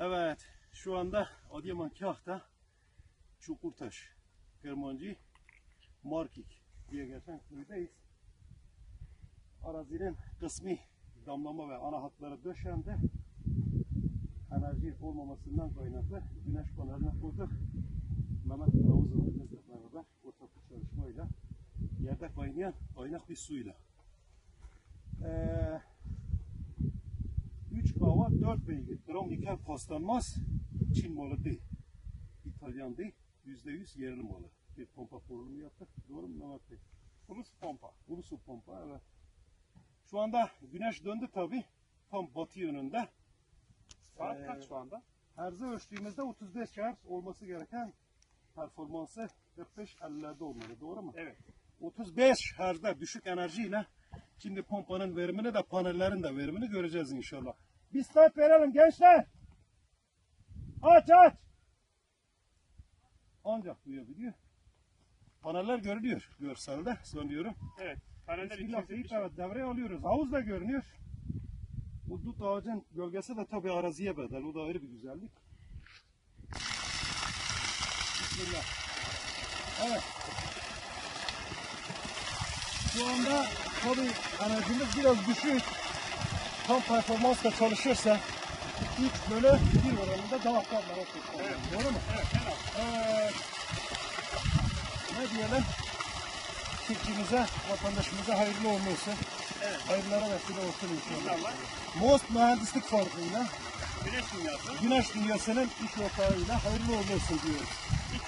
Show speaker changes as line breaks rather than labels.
Evet, şu anda Adıyaman Kahta Çukurtaş, Kermancı, Markik diye geçen köydayız. Arazinin kısmi damlama ve ana hatları döşendi. Enerji olmamasından kaynaklı güneş panelini kurduk. Mehmet Kılavuz'la beraber ortak bir çalışmayla yerde kaynayan kaynak bir suyla. Ee, 3 kava 4 beygir. Gram iken paslanmaz. Çin malı değil. İtalyan değil. %100 yerli malı. Bir pompa kurulumu yaptık. Doğru mu Mehmet Bey?
Ulus pompa.
Ulusu pompa evet. Şu anda güneş döndü tabi. Tam batı yönünde.
Saat
Ee,
kaç şu anda?
Herzi ölçtüğümüzde 35 Hz olması gereken performansı 45-50'lerde olmalı. Doğru mu?
Evet.
35 Hz'de düşük enerjiyle şimdi pompanın verimini de panellerin de verimini göreceğiz inşallah. Bir start verelim gençler. Aç aç. Ancak duyabiliyor. Paneller görünüyor görselde söylüyorum.
Evet. Paneller
Bismillah
270
deyip evet devreye alıyoruz. Havuz da görünüyor. Bu dut ağacın gölgesi de tabii araziye bedel. O da ayrı bir güzellik. Bismillah. Evet. Şu anda tabii enerjimiz biraz düşük. Tam performansla çalışırsa 3 bölü 1 oranında daha fazla evet. Doğru mu?
Evet.
Evet. Ne diyelim? Çiftçimize, vatandaşımıza hayırlı olsun.
Evet.
Hayırlara vesile olsun inşallah.
İnşallah.
Most mühendislik farkıyla
Güneş dünyası.
Güneş dünyasının iş ortağıyla hayırlı olsun diyoruz.